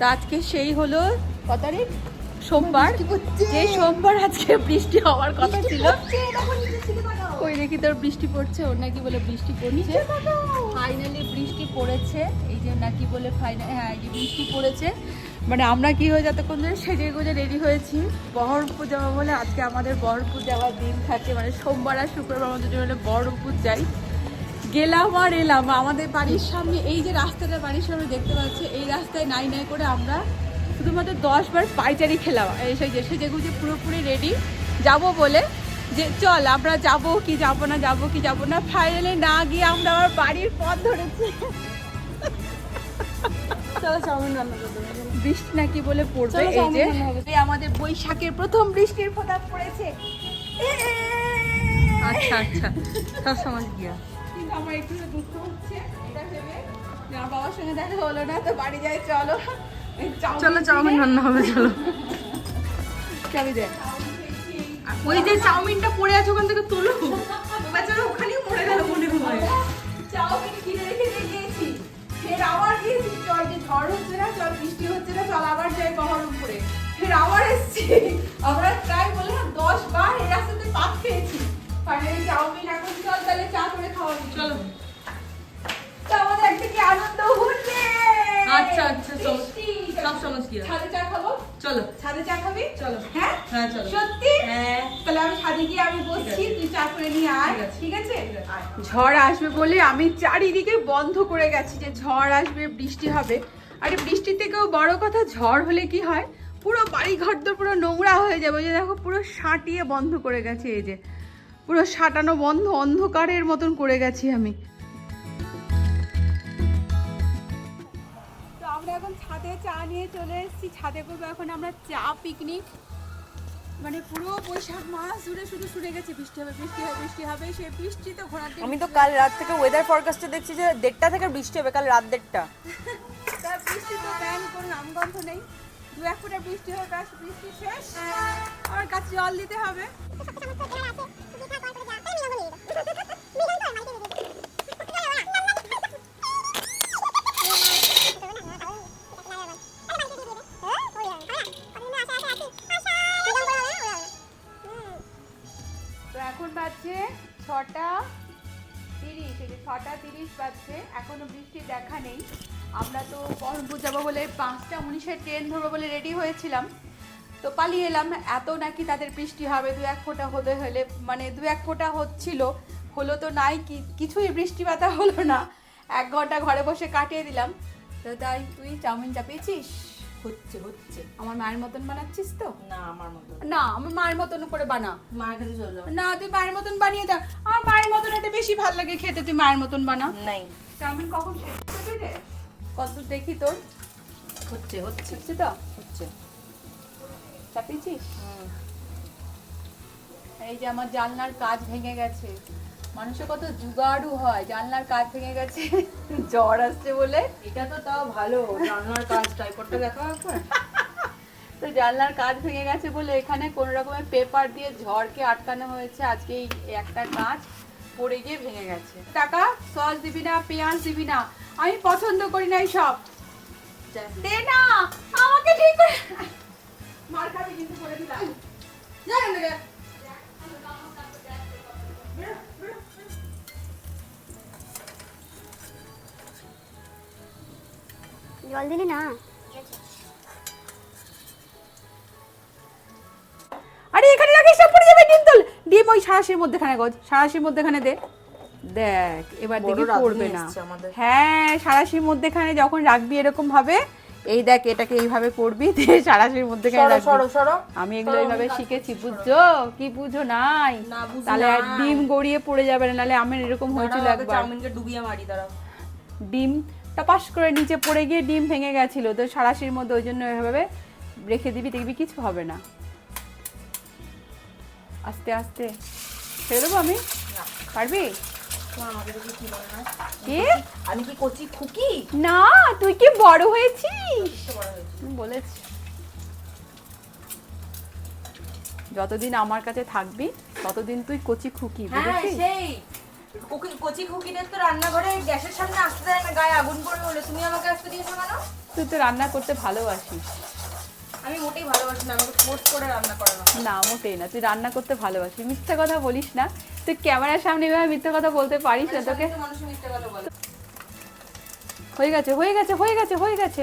তা আজকে সেই হলো কত তারিখ সোমবার। যে সোমবার আজকে বৃষ্টি হওয়ার কথা ছিল। ওই দেখি তোর বৃষ্টি পড়ছে ওর নাকি বলে বৃষ্টি পড়ছে। ফাইনালি বৃষ্টি পড়েছে এই যে নাকি বলে ফাইনাল হ্যাঁ এই যে বৃষ্টি পড়েছে। মানে আমরা কি হয়ে যতক্ষণ ধরে সেজে গুজে রেডি হয়েছি বহরমপুর যাব বলে আজকে আমাদের বহরমপুর যাওয়ার দিন থাকে। মানে সোমবার আর শুক্রবার আমাদের জন্য বহরমপুর যাই। গেলাম আর এলাম। আমাদের বাড়ির সামনে এই যে রাস্তাটা বাড়ির সামনে দেখতে পাচ্ছি এই রাস্তায় নাই নাই করে আমরা শুধুমাত্র দশ বার পাইচারি খেলাম। এই সেই যে সেজে গুজে পুরোপুরি রেডি যাব বলে যে চল আমরা যাব কি যাব না যাব কি যাব না ফাইনালি না গিয়ে আমরা আমার বাড়ির পথ ধরেছি। বৃষ্টি নাকি বলে পড়বে এই যে আমাদের বৈশাখের প্রথম বৃষ্টির ফোঁটা পড়েছে। আচ্ছা আচ্ছা। সব সময় গিয়া। কিন্তু আমার একটু দুঃখ হচ্ছে এটা ভেবে। আমার বাবার সঙ্গে দেখা হলো না তো বাড়ি যাই চলো। চলো চাউমিন রান্না হবে চলো। চাবি দে ওই যে চাউমিনটা পড়ে আছে ওখান থেকে তোলো। বেচারা ওখানেই পড়ে গেল মনে হয়। চাউমিন কিনে রেখে দিয়ে গিয়েছি। ফের আবার গিয়েছি। চল যে ঝড় হচ্ছে না চল বৃষ্টি হচ্ছে না চল আবার যাই বহরমপুরে। ফের আবার এসছি। আমরা প্রায় বললাম দশ বার এই রাস্তাতে পাক খেয়েছি। ফাইনালি চাউমিন এখন চল তাহলে চা করে খাওয়া চলো। তো আমাদের একদিকে আনন্দ হচ্ছে? আচ্ছা, আচ্ছা, চলো। সব সময় গিয়া। ছাদে চা খাব? চলো। ছাদে চা খাবি? চলো। হ্যাঁ? হ্যাঁ চলো। সত্যি? হ্যাঁ। তাহলে আমি ছাদে গিয়ে আমি বসছি তুই চা করে নিয়ে আয়। ঠিক আছে। ঠিক আছে? ঠিক আছে। আয়। ঝড় আসবে বলে আমি চারিদিকে বন্ধ করে গেছি যে ঝড় আসবে বৃষ্টি হবে। আরে বৃষ্টির থেকেও বড় কথা ঝড় হলে কি হয়? পুরো বাড়ি ঘর তো পুরো নোংরা হয়ে যাবে। যে দেখো পুরো সাঁটিয়ে বন্ধ করে গেছে এই যে। পুরো সাঁটানো বন্ধ অন্ধকারের মতন করে গেছি আমি। তো আমরা এখন ছাদে চা নিয়ে চলে এসেছি। ছাদে করব এখন আমরা চা পিকনিক মানে পুরো বৈশাখ মাস জুড়ে শুধু শুনে গেছে বৃষ্টি হবে বৃষ্টি হবে বৃষ্টি হবে। সে বৃষ্টি তো ঘোরার আমি তো কাল রাত থেকে ওয়েদার ফরকাস্টে দেখছি যে দেড়টা থেকে বৃষ্টি হবে কাল রাত দেড়টা। তার বৃষ্টি তো ব্যান কোনো নামগন্ধ নেই। দু এক ফুটা বৃষ্টি হবে বৃষ্টি শেষ। আর গাছে জল দিতে হবে। বাজছে ছটা তিরিশ, এই যে ছটা তিরিশ বাজছে, এখনও বৃষ্টির দেখা নেই। আমরা তো বহরমপুর যাব বলে পাঁচটা উনিশের ট্রেন ধরবো বলে রেডি হয়েছিলাম। তো পালিয়ে এলাম, এত নাকি তাদের বৃষ্টি হবে, দু এক ফোঁটা হতে হলে মানে দু এক ফোঁটা হচ্ছিল, হলো তো নাই কি, কিছুই বৃষ্টিপাতা হলো না। এক ঘণ্টা ঘরে বসে কাটিয়ে দিলাম। তো তাই তুই চাউমিনটা পেয়েছিস? হচ্ছে হচ্ছে। আমার মায়ের মতন বানাচ্ছিস তো? না আমার মতো না আমার মায়ের মতন করে বানা। মার কাছে চলে যাও না তুই মায়ের মতন বানিয়ে দাও আমার মায়ের মতন এটা বেশি ভালো লাগে খেতে তুই মায়ের মতন বানা। নাই। চাউমিন কখন শেষ করবি রে? কত দেখি তোর? হচ্ছে হচ্ছে। হচ্ছে তো? হচ্ছে। চাপিয়েছিস? এই যে আমার জানলার কাজ ভেঙে গেছে। মানুষের কত জুগাড়ু হয় জানলার কাজ ভেঙে গেছে জ্বর আসছে বলে। এটা তো তাও ভালো জানলার কাজ টাইপটা দেখা তো জানলার কাজ ভেঙে গেছে বলে এখানে কোনো রকমের পেপার দিয়ে ঝড়কে আটকানো হয়েছে। আজকে এই একটা কাজ পড়ে গিয়ে ভেঙে গেছে। টাকা সস দিবি না পেঁয়াজ দিবি না আমি পছন্দ করি না সব দে না আমাকে ঠিক করে মার খাবি কিন্তু করে দিলাম। জল দিলি না? আরে এখানে রাখিস না পড়ে যাবে ডিম তোল। ডিম ওই সারাশির মধ্যেখানে গজ সারাশির মধ্যেখানে দে। দেখ এবার দেখি পড়বে না। হ্যাঁ সারাশির মধ্যেখানে যখন রাখবি এরকম ভাবে এই দেখ এটাকে এইভাবে করবি দিয়ে সারাশির মধ্যেখানে রাখবি। সরো সরো। আমি এগুলো এইভাবে শিখেছি বুঝছ? কি বুঝো নাই? তাহলে আর ডিম গড়িয়ে পড়ে যাবে না নাহলে আমার এরকম হয়েছিল একবার। চাউমিনকে ডুবিয়ে মারি দাঁড়াও ডিম টপাস করে নিচে পড়ে গিয়ে ডিম ভেঙে গেছিল তো সারাশির মধ্যে ওই জন্য এভাবে রেখে দিবি দেখবি কিছু হবে না। আস্তে আস্তে। ছেড়ে দেবো আমি? পারবি? আমি কি কচি খুকি? না তুই কি বড় হয়েছিস? বলেছি। যতদিন আমার কাছে থাকবি ততদিন তুই কচি খুকি হ্যাঁ বুঝেছিস? কচি খুকিদের তো রান্নাঘরে গ্যাসের সামনে আসতে দেয় না গায়ে আগুন পড়ে হলে তুমি আমাকে আসতে দিয়েছ কেন? তুই তো রান্না করতে ভালোবাসিস। আমি মোটেই ভালোবাসি না আমাকে ফোর্স করে রান্না করানো। না মোটেই না। তুই রান্না করতে ভালোবাসিস। মিথ্যা কথা বলিস না। তুই ক্যামেরার সামনে এভাবে মিথ্যা কথা বলতে পারিস না তোকে। মিথ্যে কথা বলে। হয়ে গেছে হয়ে গেছে হয়ে গেছে হয়ে গেছে।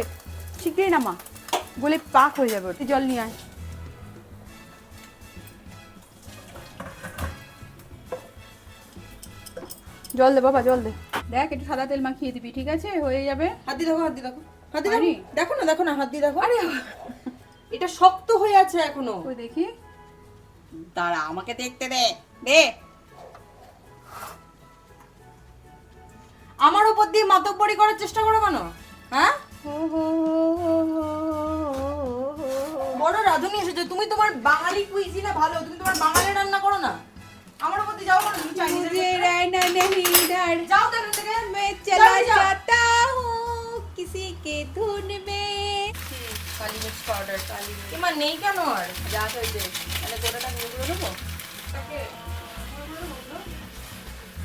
শিগগিরই না মা বলে পাক হয়ে যাবে তুই জল নিয়ে আয়। জল দে বাবা জল দে। দেখ একটু সাদা তেল মাখিয়ে দিবি ঠিক আছে? হয়ে যাবে? হাত দিয়ে দেখো হাত দিয়ে দেখো। হাত দিয়ে দেখো? দেখো না দেখো না হাত দিয়ে দেখো। আরে এটা শক্ত হয়ে আছে এখনও। ওই দেখি। দাঁড়া আমাকে দেখতে দে। দে। আমার উপর দিয়ে মাতব্বরি করার চেষ্টা করো কেন? হ্যাঁ? বড় রাঁধুনি এসেছে। তুমি তোমার বাঙালি কুইজিনে ভালো তুমি তোমার বাঙালি রান্না করো না। আমার উপর দিয়ে যাও কেন তুমি চাইনিজ मुझे रहना नहीं डर যাও তো এখান থেকে मैं चला যাও, যাও। जाता हूँ किसी के धुन में কালি মির্চ পাউডার এমা নেই কেন আর যা হয়েছে তাহলে গোটাটা গুঁড়ো করে দেবো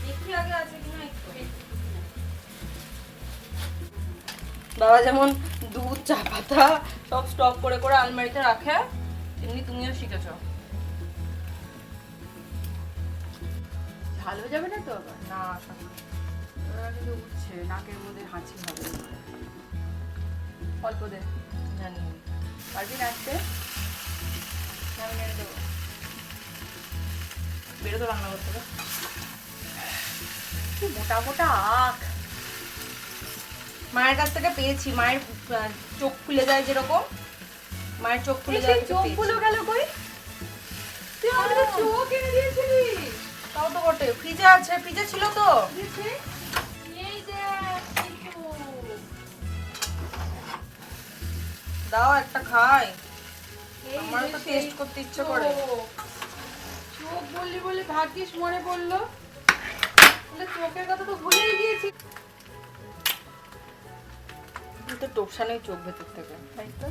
দেখি আগে আছে কিনা একটু বাবা যেমন দুধ চা পাতা সব স্টক করে করে আলমারিতে রাখে তেমনি তুমিও শিখেছো হয়ে যাবে না তো? আবার না আশা করি। ওরা কিন্তু উঠছে নাকের মধ্যে হাঁচি হবে। অল্প দে জানি পারবি নাচতে আমি নেড়ে দেবো। বেরো তো রান্না করতে কি মোটা মোটা আখ। মায়ের কাছ থেকে পেয়েছি মায়ের চোখ খুলে যায় যেরকম। মায়ের চোখ খুলে যায় থেকে পেয়েছি। গেল কই? তুই আমাকে চোখ এনে দিয়েছিলি। তো ফ্রিজে আছে ফ্রিজে ছিল তো। দাও একটা খাই। এই আমারও তো টেস্ট করতে ইচ্ছে করে। চোখ। বললি বলে ভাগ্যিস মনে পড়ল। চোখের কথা তো ভুলেই গিয়েছি। তো টোপসা নেই চোখ ভেতর থেকে তাই তো?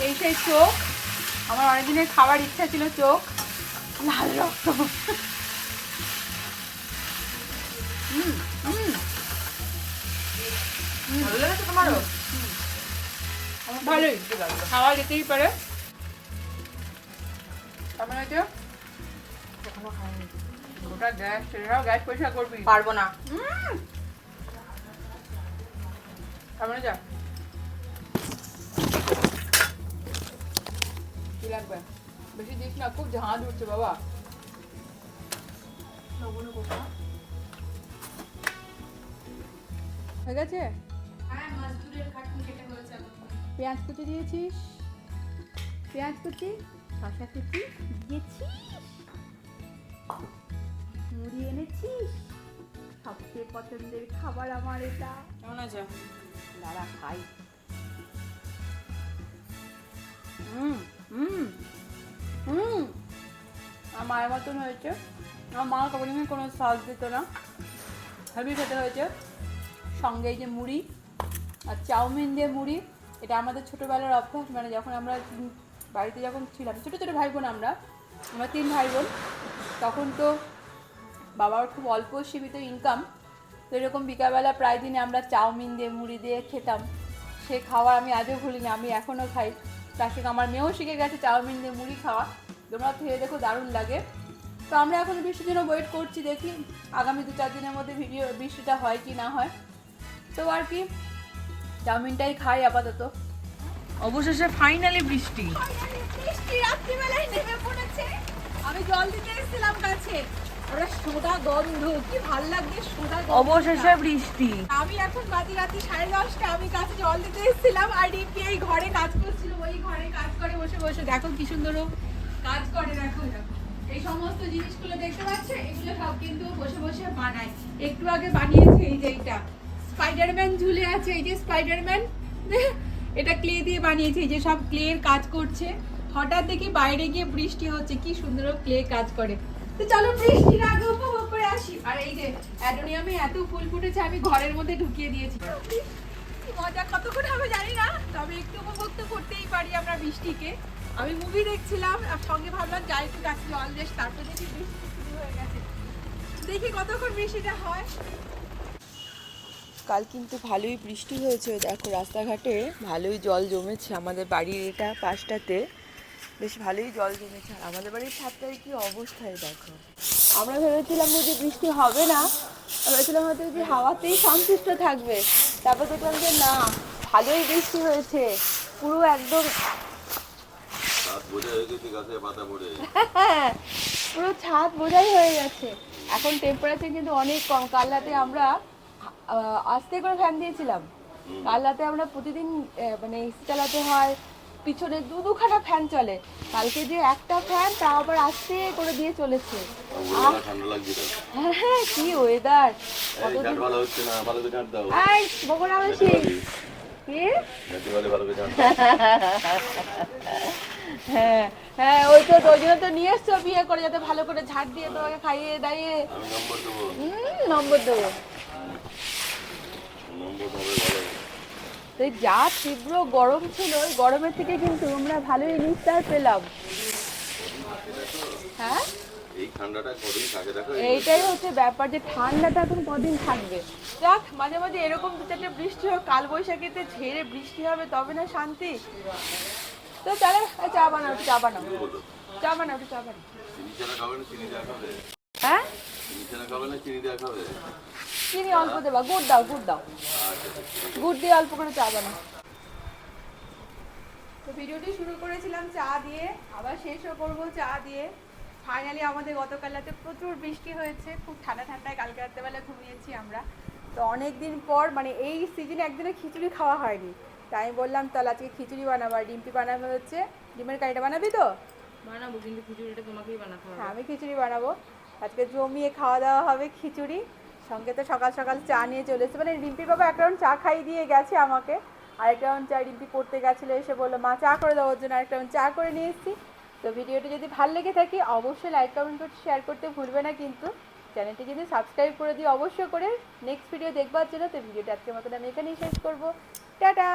সেই সেই চোখ। আমার অনেকদিনের খাবার ইচ্ছা ছিল চোখ। লাল রক্ত। ভালোই। খাওয়া যেতেই পারে। কেমন আছে? এখনও খাইনি। গোটা গ্যাস সেটাও গ্যাস পরিষ্কার করবি? পারব না। কেমন কি লাগবে বেশি দিস না খুব ঝাঁঝ উঠছে বাবা। হয়ে গেছে? হ্যাঁ। পেঁয়াজ কুচি দিয়েছিস? পেঁয়াজ কুচি? শসা কুচি? দিয়েছিস? মুড়ি এনেছিস? সবচেয়ে পছন্দের খাবার আমার এটা। কেমন আছে? দাঁড়া খাই। হুম। হুম। হুম। আমার মায়ের মতন হয়েছে। আমার মা কখনোই কোনো সস দিত না। হেভি খেতে হয়েছে। সঙ্গে এই যে মুড়ি আর চাউমিন দিয়ে মুড়ি, এটা আমাদের ছোটোবেলার অভ্যাস। মানে যখন আমরা বাড়িতে যখন ছিলাম, ছোটো ছোটো ভাই বোন আমরা আমরা তিন ভাই বোন তখন তো বাবার খুব অল্প সীমিত ইনকাম তো এরকম বিকালবেলা প্রায় দিনে আমরা চাউমিন দিয়ে মুড়ি দিয়ে খেতাম। সে খাবার আমি আজও ভুলিনি, আমি এখনও খাই। তার সঙ্গে আমার মেয়েও শিখে গেছে চাউমিন দিয়ে মুড়ি খাওয়া। তোমরা খেয়ে দেখো দারুণ লাগে। তো আমরা এখন বৃষ্টির জন্য ওয়েট করছি দেখি আগামী দু চার দিনের মধ্যে ভিডিও বৃষ্টিটা হয় কি না হয়। তো আর কি চাউমিনটাই খাই আপাতত। অবশেষে ফাইনালি বৃষ্টি। বৃষ্টি রাত্রিবেলায় নেমে পড়েছে। আমি জল দিতে এসেছিলাম কাছে। ওরা সোদা গন্ধ কি ভালো লাগবে সোদা অবশেষে বৃষ্টি। আমি এখন বাজে রাত্রি সাড়ে দশটা আমি কাছে জল দিতে এসেছিলাম আর রিপি এই ঘরে কাজ করছিল ওই ঘরে কাজ করে বসে বসে। দেখো কি সুন্দর কাজ করে দেখো এই সমস্ত জিনিসগুলো দেখতে পাচ্ছ এগুলো সব কিন্তু বসে বসে বানায়। একটু আগে বানিয়েছে এই যে এইটা। স্পাইডারম্যান ঝুলে আছে এই যে স্পাইডারম্যান এটা ক্লে দিয়ে বানিয়েছে এই যে সব ক্লের কাজ করছে। হঠাৎ দেখি বাইরে গিয়ে বৃষ্টি হচ্ছে কি সুন্দর ক্লে কাজ করে। তো চলো বৃষ্টির আগে উপভোগ করে আসি। আর এই যে অ্যাডোনিয়ামে এত ফুল ফুটেছে, আমি ঘরের মধ্যে ঢুকিয়ে দিয়েছি। মজা, কতক্ষণ হবে জানি না, তবে একটু উপভোগ তো করতেই পারি আমরা বৃষ্টিকে। আমি মুভি দেখছিলাম, আর সঙ্গে ভাবলাম যাই একটু গাছে জল দেশ, তারপর দেখি বৃষ্টি শুরু হয়ে গেছে। দেখি কতক্ষণ বৃষ্টিটা হয়। কাল কিন্তু ভালোই বৃষ্টি হয়েছে, দেখো রাস্তাঘাটে ভালোই জল জমেছে আমাদের বাড়ির এটা পাশটাতে। বেশ ভালোই জল জমেছে। আর আমাদের বাড়ির ছাদটায় কি অবস্থায় দেখো। আমরা ভেবেছিলাম যে বৃষ্টি হবে না ভেবেছিলাম হয়তো যে হাওয়াতেই সন্তুষ্ট থাকবে। তারপর দেখলাম যে না ভালোই বৃষ্টি হয়েছে পুরো একদম পুরো ছাদ বোঝাই হয়ে গেছে। এখন টেম্পারেচার কিন্তু অনেক কম। কাল রাতে আমরা আস্তে করে ফ্যান দিয়েছিলাম। কাল রাতে আমরা প্রতিদিন মানে এসি চালাতে হয় পিছনে দু দুখানা ফ্যান চলে। কালকে যে একটা ফ্যান তা আবার আস্তে করে দিয়ে চলেছে। হ্যাঁ হ্যাঁ কি ওয়েদার এই বেশি হ্যাঁ হ্যাঁ ওই তো ওই জন্য তো নিয়ে এসছো বিয়ে করে যাতে ভালো করে ঝাড় দিয়ে তোমাকে খাইয়ে দাইয়ে। নম্বর দেবো। হুম, নম্বর দেবো। নম্বর তো যা তীব্র গরম ছিল ওই গরমের থেকে কিন্তু আমরা ভালোই নিস্তার পেলাম। হ্যাঁ? এইটাই হচ্ছে ব্যাপার যে ঠান্ডাটা এখন কদিন থাকবে। যাক মাঝে মাঝে এরকম দু চারটে বৃষ্টি হোক কাল বৈশাখীতে ঝেড়ে বৃষ্টি হবে তবে না শান্তি। তো তাহলে চা বানাও চা বানাও। চা বানাও চা বানাও। হ্যাঁ? চিনি অল্প দেবা গুড় দাও গুড় দাও। গুড় দিয়ে অল্প করে চা বানাও। তো ভিডিওটি শুরু করেছিলাম চা দিয়ে আবার শেষও করব চা দিয়ে। ফাইনালি আমাদের গতকাল রাতে প্রচুর বৃষ্টি হয়েছে খুব ঠান্ডা ঠান্ডায় কালকে রাত্রেবেলা ঘুমিয়েছি আমরা। তো অনেক দিন পর মানে এই সিজনে একদিনে খিচুড়ি খাওয়া হয়নি। তাই আমি বললাম তাহলে আজকে খিচুড়ি বানাবো আর ডিম্পি বানাবো হচ্ছে। ডিমের কারিটা বানাবি তো? বানাবো কিন্তু খিচুড়িটা তোমাকেই বানাতে হবে। হ্যাঁ আমি খিচুড়ি বানাবো। আজকে জমিয়ে খাওয়া দাওয়া হবে খিচুড়ি। সঙ্গে তো সকাল সকাল চা নিয়ে চলে এসেছে। মানে রিম্পি বাবা এক রাউন্ড চা খাই দিয়ে গেছে আমাকে। আরেক রাউন্ড চা রিম্পি পড়তে গেছিল, এসে বলল, মা, চা করে দেওয়ার জন্য আরেক রাউন্ড চা করে নিয়ে এসেছি। তো ভিডিওটি যদি ভালো লেগে থাকে, অবশ্যই লাইক কমেন্ট করতে শেয়ার করতে ভুলবে না কিন্তু। চ্যানেলটি যদি সাবস্ক্রাইব করে দিই অবশ্যই করে। নেক্সট ভিডিও দেখবার জন্য তো ভিডিওটা আজকের মতন আমি এখানেই শেষ করব। টাটা!